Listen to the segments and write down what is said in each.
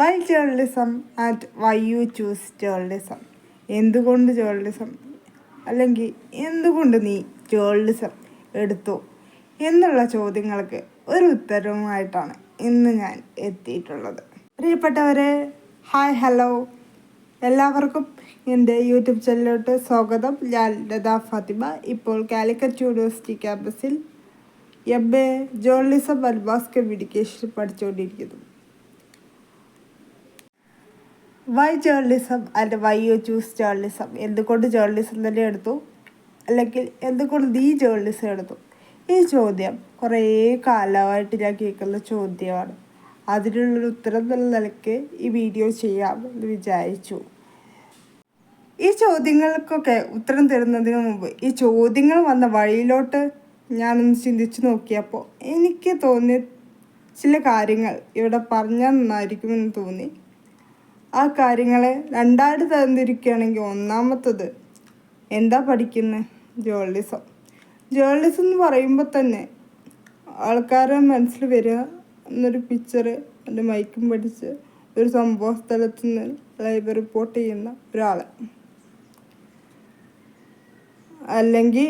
Why journalism and why you choose journalism എന്തുകൊണ്ട് journalism അല്ലെങ്കിൽ എന്തുകൊണ്ട് നീ ജേർണലിസം എടുത്തു? എന്നുള്ള ചോദ്യങ്ങൾക്ക് ഒരു ഉത്തരവുമായിട്ടാണ് ഇന്ന് ഞാൻ എത്തിയിട്ടുള്ളത്. പ്രിയപ്പെട്ടവരെ ഹായ് ഹലോ എല്ലാവർക്കും എന്റെ യൂട്യൂബ് ചാനലിലോട്ട് സ്വാഗതം. ഞാൻ ലത ഫാത്തിമ. ഇപ്പോൾ കാലിക്കറ്റ് യൂണിവേഴ്സിറ്റി ക്യാമ്പസിൽ M A journalism and mass communication പഠിച്ചുകൊണ്ടിരിക്കുന്നു. Why journalism and why you choose journalism എന്തുകൊണ്ട് ജേർണലിസം തന്നെ എടുത്തു? അല്ലെങ്കിൽ എന്തുകൊണ്ട് നീ ജേർണലിസം എടുത്തു? ഈ ചോദ്യം കുറേ കാലമായിട്ട് ഞാൻ കേൾക്കുന്ന ചോദ്യമാണ്. അതിനുള്ളൊരു ഉത്തരം എന്നുള്ള നിലയ്ക്ക് ഈ വീഡിയോ ചെയ്യാം എന്ന് വിചാരിച്ചു. ഈ ചോദ്യങ്ങൾക്കൊക്കെ ഉത്തരം തരുന്നതിന് മുമ്പ് ഈ ചോദ്യങ്ങൾ വന്ന വഴിയിലോട്ട് ഞാനൊന്ന് ചിന്തിച്ചു നോക്കിയപ്പോൾ എനിക്ക് തോന്നിയ ചില കാര്യങ്ങൾ ഇവിടെ പറഞ്ഞാൽ നന്നായിരിക്കുമെന്ന് തോന്നി. ആ കാര്യങ്ങളെ രണ്ടായിട്ട് തരംതിരിക്കുകയാണെങ്കിൽ ഒന്നാമത്തത് എന്താ പഠിക്കുന്നത് ജേർണലിസം. ജേർണലിസം എന്ന് പറയുമ്പോൾ തന്നെ ആൾക്കാരെ മനസ്സിൽ വരിക എന്നൊരു പിക്ചർ എന്റെ മൈക്കും പഠിച്ച് ഒരു സംഭവ സ്ഥലത്ത് നിന്ന് ലൈവ് റിപ്പോർട്ട് ചെയ്യുന്ന ഒരാൾ അല്ലെങ്കിൽ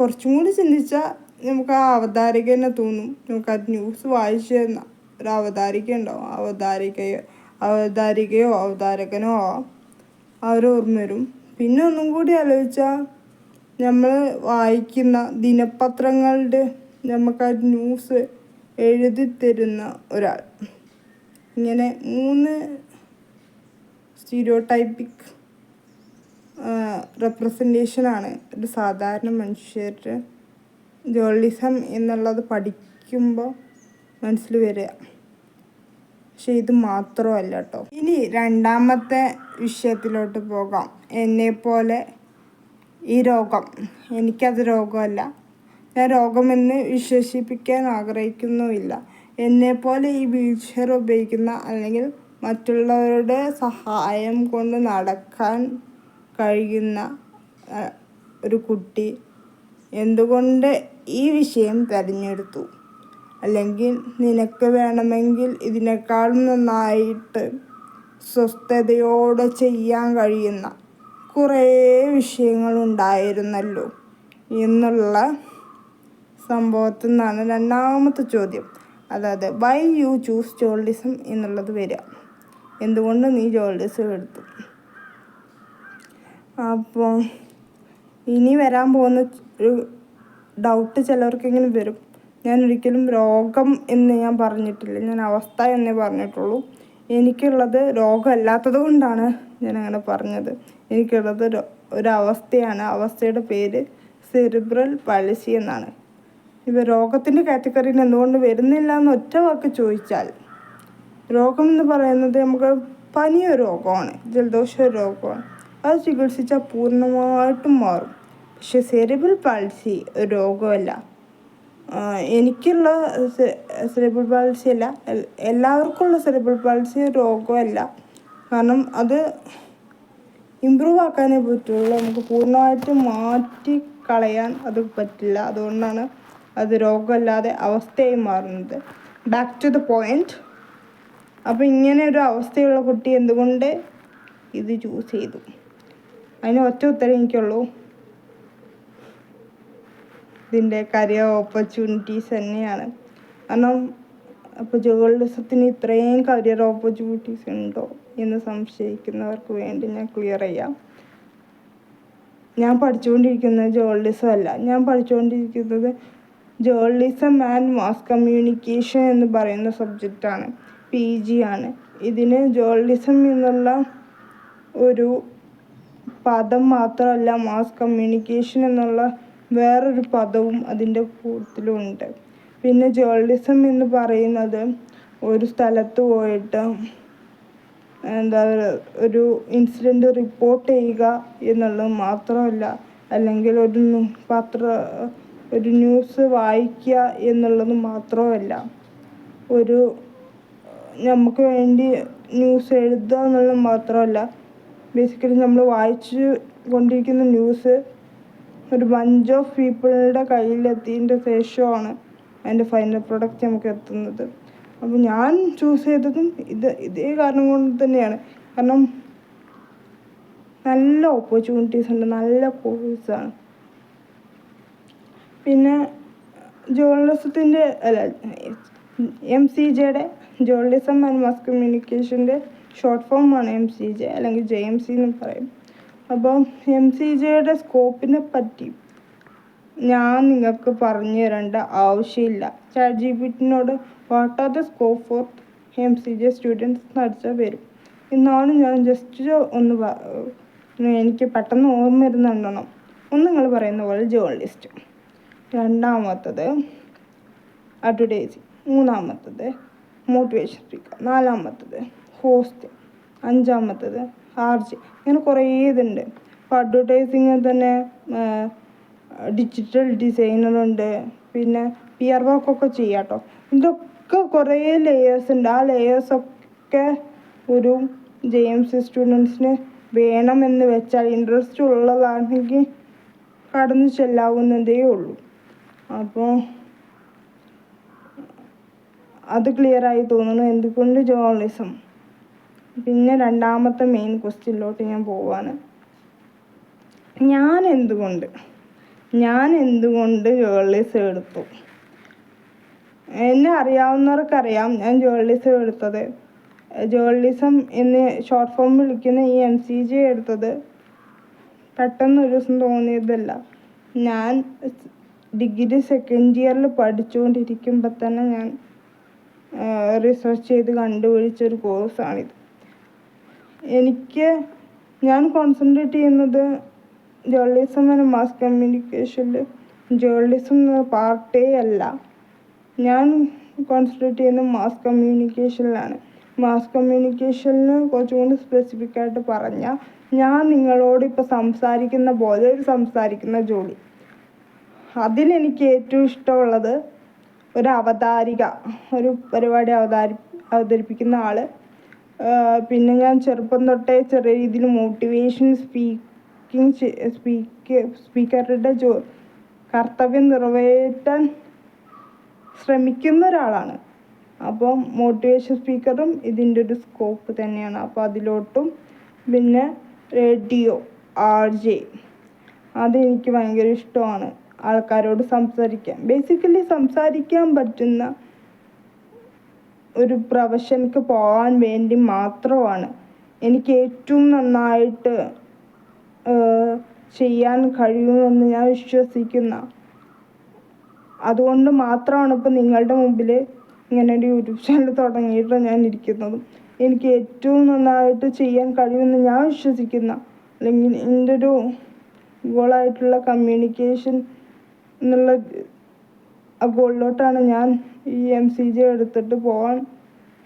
കുറച്ചും കൂടി ചിന്തിച്ചാൽ നമുക്ക് ആ അവതാരിക തന്നെ തോന്നും. നമുക്ക് ആ ന്യൂസ് വായിച്ചു തന്ന ഒരു അവതാരിക ഉണ്ടാവും. അവതാരികയോ അവതാരികയോ അവതാരകനോ അവർ ഓർമ്മ വരും. പിന്നെ ഒന്നും കൂടി ആലോചിച്ചാൽ നമ്മൾ വായിക്കുന്ന ദിനപത്രങ്ങളുടെ നമുക്ക് ആ ന്യൂസ് എഴുതി തരുന്ന ഒരാൾ. ഇങ്ങനെ മൂന്ന് സ്റ്റീരിയോടൈപ്പിക് റെപ്രസെന്റേഷനാണ് ഒരു സാധാരണ മനുഷ്യരുടെ ജേർണലിസം എന്നുള്ളത് പഠിക്കുമ്പോൾ മനസ്സിൽ വരിക. പക്ഷെ ഇത് മാത്രമല്ല കേട്ടോ ഇനി രണ്ടാമത്തെ വിഷയത്തിലോട്ട് പോകാം. എന്നെപ്പോലെ ഈ രോഗം. എനിക്കത് രോഗമല്ല. ഞാൻ രോഗമെന്ന് വിശ്വസിപ്പിക്കാൻ ആഗ്രഹിക്കുന്നുമില്ല. എന്നെപ്പോലെ ഈ വീൽ ചെയർ ഉപയോഗിക്കുന്ന അല്ലെങ്കിൽ മറ്റുള്ളവരുടെ സഹായം കൊണ്ട് നടക്കാൻ കഴിയുന്ന ഒരു കുട്ടി എന്തുകൊണ്ട് ഈ വിഷയം തിരഞ്ഞെടുത്തു? അല്ലെങ്കിൽ നിനക്ക് വേണമെങ്കിൽ ഇതിനേക്കാൾ നന്നായിട്ട് സ്വസ്ഥതയോടെ ചെയ്യാൻ കഴിയുന്ന കുറേ വിഷയങ്ങളുണ്ടായിരുന്നല്ലോ എന്നുള്ള സംഭവത്തിൽ നിന്നാണ് രണ്ടാമത്തെ ചോദ്യം. അതായത് വൈ യു ചൂസ് ജേർണലിസം എന്നുള്ളത് വരിക. എന്തുകൊണ്ട് നീ ജേർണലിസം എടുത്തു? അപ്പോൾ ഇനി വരാൻ പോകുന്ന ഒരു ഡൗട്ട് ചിലവർക്കെങ്കിലും വരും. ഞാൻ ഒരിക്കലും രോഗം എന്ന് ഞാൻ പറഞ്ഞിട്ടില്ല. ഞാൻ അവസ്ഥ എന്നേ പറഞ്ഞിട്ടുള്ളൂ. എനിക്കുള്ളത് രോഗമല്ലാത്തത് കൊണ്ടാണ് ഞാൻ അങ്ങനെ പറഞ്ഞത്. എനിക്കുള്ളത് ഒരവസ്ഥയാണ്. അവസ്ഥയുടെ പേര് സെറിബ്രൽ പാളിസി എന്നാണ്. ഇവ രോഗത്തിന്റെ കാറ്റഗറിയിൽ എന്തുകൊണ്ട് വരുന്നില്ല എന്ന് ഒറ്റ വാക്ക് ചോദിച്ചാൽ രോഗം എന്ന് പറയുന്നത് നമുക്ക് പനിയ രോഗമാണ് ജലദോഷ രോഗമാണ്. അത് ചികിത്സിച്ചാൽ പൂർണമായിട്ടും മാറും. പക്ഷെ സെറിബ്രൽ പാൾസി ഒരു രോഗമല്ല. എനിക്കുള്ള സെറിബിൾ പാൾസി അല്ല. എല്ലാവർക്കുമുള്ള സെറിബിൾ പാൾസി രോഗമല്ല. കാരണം അത് ഇമ്പ്രൂവ് ആക്കാനേ പറ്റുള്ളൂ. നമുക്ക് പൂർണമായിട്ട് മാറ്റി കളയാൻ അത് പറ്റില്ല. അതുകൊണ്ടാണ് അത് രോഗമല്ലാതെ അവസ്ഥയായി മാറുന്നത്. ബാക്ക് ടു ദ പോയിന്റ് അപ്പോൾ ഇങ്ങനെ ഒരു അവസ്ഥയുള്ള കുട്ടി എന്തുകൊണ്ട് ഇത് ചൂസ് ചെയ്തു? അതിന് ഒറ്റ ഉത്തരം എനിക്കുള്ളൂ. ഇതിന്റെ കരിയർ ഓപ്പർച്യൂണിറ്റീസ് തന്നെയാണ്. കാരണം അപ്പോൾ ജേർണലിസത്തിന് ഇത്രയും കരിയർ ഓപ്പർച്യൂണിറ്റീസ് ഉണ്ടോ എന്ന് സംശയിക്കുന്നവർക്ക് വേണ്ടി ഞാൻ ക്ലിയർ ചെയ്യാം. ഞാൻ പഠിച്ചുകൊണ്ടിരിക്കുന്നത് ജേർണലിസം അല്ല. ഞാൻ പഠിച്ചുകൊണ്ടിരിക്കുന്നത് ജേർണലിസം ആൻഡ് മാസ് കമ്മ്യൂണിക്കേഷൻ എന്ന് പറയുന്ന സബ്ജക്റ്റാണ് പി ജി ആണ്. ഇതിന് ജേർണലിസം എന്നുള്ള ഒരു പദം മാത്രമല്ല മാസ് കമ്മ്യൂണിക്കേഷൻ എന്നുള്ള വേറൊരു പദവും അതിന്റെ കൂട്ടത്തിലുണ്ട്. പിന്നെ ജേർണലിസം എന്ന് പറയുന്നത് ഒരു സ്ഥലത്ത് പോയിട്ട് എന്താ ഒരു ഇൻസിഡന്റ് റിപ്പോർട്ട് ചെയ്യുക എന്നുള്ളത് മാത്രമല്ല അല്ലെങ്കിൽ ഒരു പത്ര ഒരു ന്യൂസ് വായിക്കുക എന്നുള്ളത് മാത്രമല്ല. ഒരു നമുക്ക് വേണ്ടി ന്യൂസ് എഴുതുക എന്നുള്ളത് മാത്രമല്ല. ബേസിക്കലി നമ്മൾ വായിച്ചു കൊണ്ടിരിക്കുന്ന ന്യൂസ് ഒരു ബഞ്ച് ഓഫ് പീപ്പിളുടെ കയ്യിലെത്തിയതിന്റെ ശേഷമാണ് അതിന്റെ ഫൈനൽ പ്രൊഡക്റ്റ് നമുക്ക് എത്തുന്നത്. അപ്പോൾ ഞാൻ ചൂസ് ചെയ്തതും ഇത് ഇതേ കാരണം കൊണ്ട് തന്നെയാണ്. കാരണം നല്ല ഓപ്പർച്യൂണിറ്റീസ് ഉണ്ട് നല്ല കോഴ്സാണ് പിന്നെ ജേർണലിസത്തിന്റെ അല്ല എം സി ജെയുടെ ജേർണലിസം ആൻഡ് മാസ് കമ്മ്യൂണിക്കേഷന്റെ ഷോർട്ട് ഫോമാണ് എം സി ജെ അല്ലെങ്കിൽ ജെ എം സി എന്ന് പറയും. അപ്പോൾ എം സി ജെയുടെ സ്കോപ്പിനെ പറ്റി ഞാൻ നിങ്ങൾക്ക് പറഞ്ഞു തരേണ്ട ആവശ്യമില്ല. Chat G P ടിനോട് what are the scope for M C J students നടിച്ചാൽ വരും എന്നാണ് ഞാൻ ജസ്റ്റ് ഒന്ന് എനിക്ക് പെട്ടെന്ന് ഓർമ്മ വരുന്നുണ്ടെണ്ണം ഒന്ന് നിങ്ങൾ പറയുന്ന പോലെ ജേർണലിസ്റ്റ്. രണ്ടാമത്തത് അഡ്വർടൈസിങ് മൂന്നാമത്തത് മോട്ടിവേഷൻ സ്പീക്കർ നാലാമത്തത് ഹോസ്റ്റ് അഞ്ചാമത്തത് ആർജി. ഇങ്ങനെ കുറേ ഇതുണ്ട്. ഇപ്പോൾ അഡ്വർടൈസിങ്ങിൽ തന്നെ ഡിജിറ്റൽ ഡിസൈനറുണ്ട് പിന്നെ പി ആർ വർക്കൊക്കെ ചെയ്യാം കേട്ടോ ഇതൊക്കെ കുറേ ലെയേഴ്സ് ഉണ്ട്. ആ ലെയേഴ്സൊക്കെ ഒരു ജെ എം സി സ്റ്റുഡൻസിന് വേണമെന്ന് വെച്ചാൽ ഇൻട്രസ്റ്റ് ഉള്ളതാണെങ്കിൽ കടന്നു ചെല്ലാവുന്നതേ ഉള്ളൂ. അപ്പോൾ അത് ക്ലിയർ ആയി തോന്നുന്നു. എന്തുകൊണ്ട് ജേർണലിസം പിന്നെ രണ്ടാമത്തെ മെയിൻ ക്വസ്റ്റ്യനിലോട്ട് ഞാൻ പോവാണ്. ഞാൻ എന്തുകൊണ്ട്? ഞാൻ എന്തുകൊണ്ട് ജേർണലിസം എടുത്തു? എന്നെ അറിയാവുന്നവർക്കറിയാം ഞാൻ ജേർണലിസം എടുത്തത്. ജേർണലിസം എന്ന് ഷോർട്ട് ഫോം വിളിക്കുന്ന ഈ എം സി ജി എടുത്തത്. പെട്ടെന്ന് ഒരു ദിവസം തോന്നിയതല്ല. ഞാൻ ഡിഗ്രി സെക്കൻഡ് ഇയറിൽ പഠിച്ചുകൊണ്ടിരിക്കുമ്പോൾ തന്നെ ഞാൻ റിസർച്ച് ചെയ്ത് കണ്ടുപിടിച്ചൊരു കോഴ്സാണിത് എനിക്ക് ഞാൻ കോൺസെൻട്രേറ്റ് ചെയ്യുന്നത് ജേർണലിസം ആൻഡ് മാസ് കമ്മ്യൂണിക്കേഷനിൽ ജേർണലിസം പാർട്ടേ അല്ല. ഞാൻ കോൺസെൻട്രേറ്റ് ചെയ്യുന്നത് മാസ് കമ്മ്യൂണിക്കേഷനിലാണ് മാസ് കമ്മ്യൂണിക്കേഷനിൽ കുറച്ചും കൂടി സ്പെസിഫിക് ആയിട്ട് പറഞ്ഞാൽ ഞാൻ നിങ്ങളോട് ഇപ്പോൾ സംസാരിക്കുന്ന പോലെ ഒരു സംസാരിക്കുന്ന ജോലി. അതിലെനിക്ക് ഏറ്റവും ഇഷ്ടമുള്ളത് ഒരു അവതാരിക ഒരു പരിപാടി അവതാരി അവതരിപ്പിക്കുന്ന ആൾ പിന്നെ ഞാൻ ചെറുപ്പം തൊട്ടേ ചെറിയ രീതിയിൽ മോട്ടിവേഷൻ സ്പീക്കിംഗ് സ്പീക്ക് സ്പീക്കറുടെ ജോ കർത്തവ്യം നിറവേറ്റാൻ ശ്രമിക്കുന്ന ഒരാളാണ് അപ്പം മോട്ടിവേഷൻ സ്പീക്കറും ഇതിന്റെ ഒരു സ്കോപ്പ് തന്നെയാണ്. അപ്പോൾ അതിലോട്ടും പിന്നെ റേഡിയോ ആർ ജെ അതെനിക്ക് ഭയങ്കര ഇഷ്ടമാണ്. ആൾക്കാരോട് സംസാരിക്കാൻ. ബേസിക്കലി സംസാരിക്കാൻ പറ്റുന്ന ഒരു പ്രൊഫഷനിക്ക് പോകാൻ വേണ്ടി മാത്രമാണ്. എനിക്ക് ഏറ്റവും നന്നായിട്ട് ചെയ്യാൻ കഴിയുമെന്ന് ഞാൻ വിശ്വസിക്കുന്ന. അതുകൊണ്ട് മാത്രമാണ് ഇപ്പോൾ നിങ്ങളുടെ മുമ്പിൽ ഇങ്ങനെ ഒരു യൂട്യൂബ് ചാനൽ തുടങ്ങിയിട്ട് ഞാൻ ഇരിക്കുന്നതും. എനിക്ക് ഏറ്റവും നന്നായിട്ട് ചെയ്യാൻ കഴിയുമെന്ന് ഞാൻ വിശ്വസിക്കുന്ന. അല്ലെങ്കിൽ എന്റെ ഒരു ഗോളായിട്ടുള്ള കമ്മ്യൂണിക്കേഷൻ എന്നുള്ള ഗോളിലോട്ടാണ് ഞാൻ ഈ എം സി ജി എടുത്തിട്ട് പോകാൻ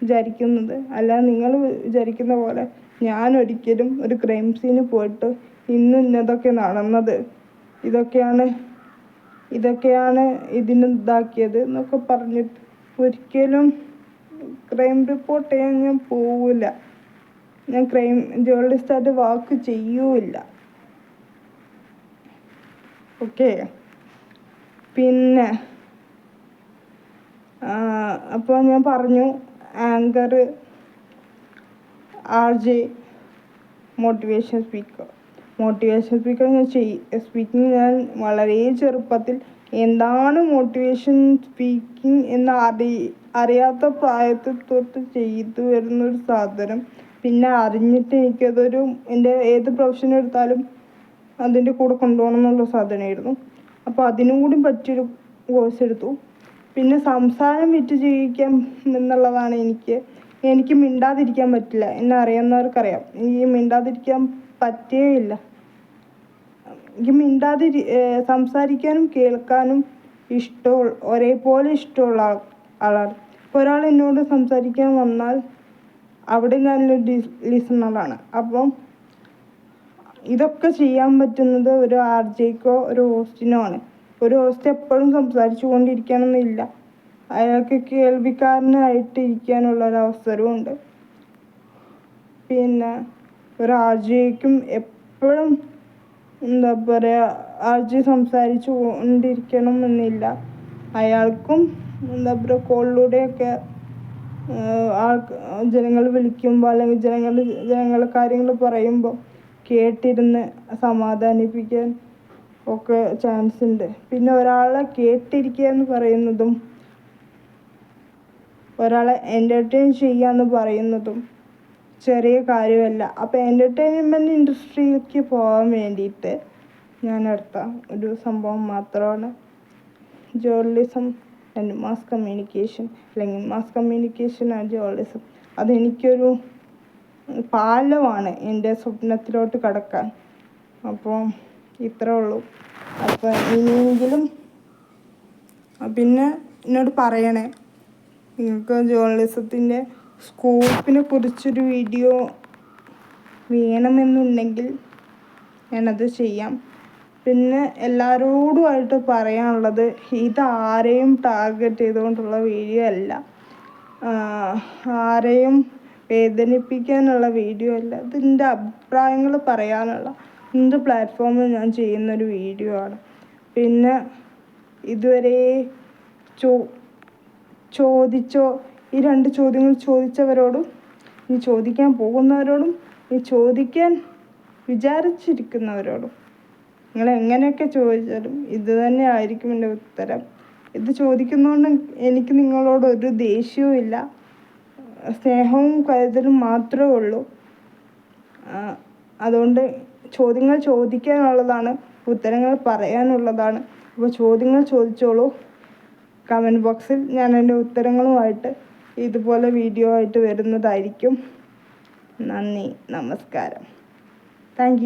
വിചാരിക്കുന്നത്. അല്ലാതെ നിങ്ങൾ വിചാരിക്കുന്ന പോലെ ഞാൻ ഒരിക്കലും ഒരു ക്രൈം സീനിൽ പോയിട്ട് ഇന്ന് ഇന്നതൊക്കെ നടന്നത് ഇതൊക്കെയാണ് ഇതൊക്കെയാണ് ഇതിന് ഇതാക്കിയത് എന്നൊക്കെ പറഞ്ഞിട്ട് ഒരിക്കലും ക്രൈം റിപ്പോർട്ട് ചെയ്യാൻ ഞാൻ പോവില്ല. ഞാൻ ക്രൈം ജേർണലിസ്റ്റായിട്ട് വാക്ക് ചെയ്യൂല ഓക്കെ പിന്നെ അപ്പോൾ ഞാൻ പറഞ്ഞു anchor R J motivation speaker motivation speaker ഞാൻ ചെയ് സ്പീക്കിംഗ് ഞാൻ വളരെ ചെറുപ്പത്തിൽ എന്താണ് മോട്ടിവേഷൻ സ്പീക്കിംഗ് എന്ന് അറി അറിയാത്ത പ്രായത്തിൽ തൊട്ട് ചെയ്തു വരുന്നൊരു സാധനം. പിന്നെ അറിഞ്ഞിട്ട് എനിക്കതൊരു എന്റെ ഏത് പ്രൊഫഷൻ എടുത്താലും അതിന്റെ കൂടെ കൊണ്ടുപോകണം എന്നുള്ള സാധനമായിരുന്നു. അപ്പോൾ അതിനും കൂടി പറ്റിയൊരു കോഴ്സ് എടുത്തു. പിന്നെ സംസാരം വിറ്റ് ജീവിക്കാൻ എന്നുള്ളതാണ് എനിക്ക്. എനിക്ക് മിണ്ടാതിരിക്കാൻ പറ്റില്ല. എന്നെ അറിയുന്നവർക്കറിയാം. എനിക്ക് മിണ്ടാതിരിക്കാൻ പറ്റേയില്ല. എനിക്ക് മിണ്ടാതിരി സംസാരിക്കാനും കേൾക്കാനും ഇഷ്ടമുള്ള ഒരേപോലെ ഇഷ്ടമുള്ള ആൾ ആളാണ്. ഒരാൾ എന്നോട് സംസാരിക്കാൻ വന്നാൽ അവിടെ ഞാനൊരു ലിസണറാണ്. അപ്പം ഇതൊക്കെ ചെയ്യാൻ പറ്റുന്നത് ഒരു ആർ ജെക്കോ ഒരു ഹോസ്റ്റിനോ ആണ്. ഒരു ഹോസ്റ്റ് എപ്പോഴും സംസാരിച്ചു കൊണ്ടിരിക്കണമെന്നില്ല അയാൾക്ക് കേൾവിക്കാരനായിട്ട് ഇരിക്കാനുള്ള ഒരു അവസരവും ഉണ്ട് പിന്നെ ഒരു എപ്പോഴും എന്താ പറയുക ആർ സംസാരിച്ചു കൊണ്ടിരിക്കണം എന്നില്ല അയാൾക്കും എന്താ പറയുക കോളിലൂടെയൊക്കെ ആൾ ജനങ്ങൾ വിളിക്കുമ്പോൾ അല്ലെങ്കിൽ ജനങ്ങൾ ജനങ്ങൾ കാര്യങ്ങൾ പറയുമ്പോൾ കേട്ടിരുന്ന് സമാധാനിപ്പിക്കാൻ ഒക്കെ ചാൻസ് ഉണ്ട്. പിന്നെ ഒരാളെ കേട്ടിരിക്കുക എന്ന് പറയുന്നതും ഒരാളെ എന്റർടൈൻ ചെയ്യുക എന്ന് പറയുന്നതും ചെറിയ കാര്യമല്ല. അപ്പോൾ എന്റർടൈൻമെന്റ് ഇൻഡസ്ട്രിയിലേക്ക് പോകാൻ വേണ്ടിയിട്ട് ഞാൻ എടുത്ത ഒരു സംഭവം മാത്രമാണ്. ജേർണലിസം ആൻഡ് മാസ് കമ്മ്യൂണിക്കേഷൻ അല്ലെങ്കിൽ മാസ് കമ്മ്യൂണിക്കേഷൻ ആൻഡ് ജേർണലിസം അതെനിക്കൊരു പാലമാണ് എന്റെ സ്വപ്നത്തിലോട്ട് കടക്കാൻ. അപ്പോൾ ഇത്രേ ഉള്ളൂ. അപ്പോൾ ഇനിയെങ്കിലും പിന്നെ എന്നോട് പറയണേ. നിങ്ങൾക്ക് ജേർണലിസത്തിന്റെ സ്കോപ്പിനെ കുറിച്ചൊരു വീഡിയോ വേണമെന്നുണ്ടെങ്കിൽ ഞാനത് ചെയ്യാം. പിന്നെ എല്ലാവരോടുമായിട്ട് പറയാനുള്ളത് ഇത് ആരെയും ടാർഗറ്റ് ചെയ്തുകൊണ്ടുള്ള വീഡിയോ അല്ല. ആരെയും വേദനിപ്പിക്കാനുള്ള വീഡിയോ അല്ല. ഇതിന്റെ അഭിപ്രായങ്ങൾ പറയാനുള്ള എന്ത് പ്ലാറ്റ്ഫോമിൽ ഞാൻ ചെയ്യുന്നൊരു വീഡിയോ ആണ്. പിന്നെ ഇതുവരെ ചോ ചോദിച്ചോ ഈ രണ്ട് ചോദ്യങ്ങൾ ചോദിച്ചവരോടും ഇനി ചോദിക്കാൻ പോകുന്നവരോടും ഇനി ചോദിക്കാൻ വിചാരിച്ചിരിക്കുന്നവരോടും നിങ്ങൾ എങ്ങനെയൊക്കെ ചോദിച്ചാലും ഇത് തന്നെ ആയിരിക്കും എന്റെ ഉത്തരം. ഇത് ചോദിക്കുന്നതുകൊണ്ട് എനിക്ക് നിങ്ങളോട് ഒരു ദേഷ്യവും ഇല്ല. സ്നേഹവും കരുതലും മാത്രമേ ഉള്ളൂ. അതുകൊണ്ട് ചോദ്യങ്ങൾ ചോദിക്കാനുള്ളതാണ് ഉത്തരങ്ങൾ പറയാനുള്ളതാണ്. അപ്പോൾ ചോദ്യങ്ങൾ ചോദിച്ചോളൂ. കമന്റ് ബോക്സിൽ ഞാൻ എന്റെ ഉത്തരങ്ങളുമായിട്ട് ഇതുപോലെ വീഡിയോ ആയിട്ട് വരുന്നതായിരിക്കും. നന്ദി നമസ്കാരം. താങ്ക്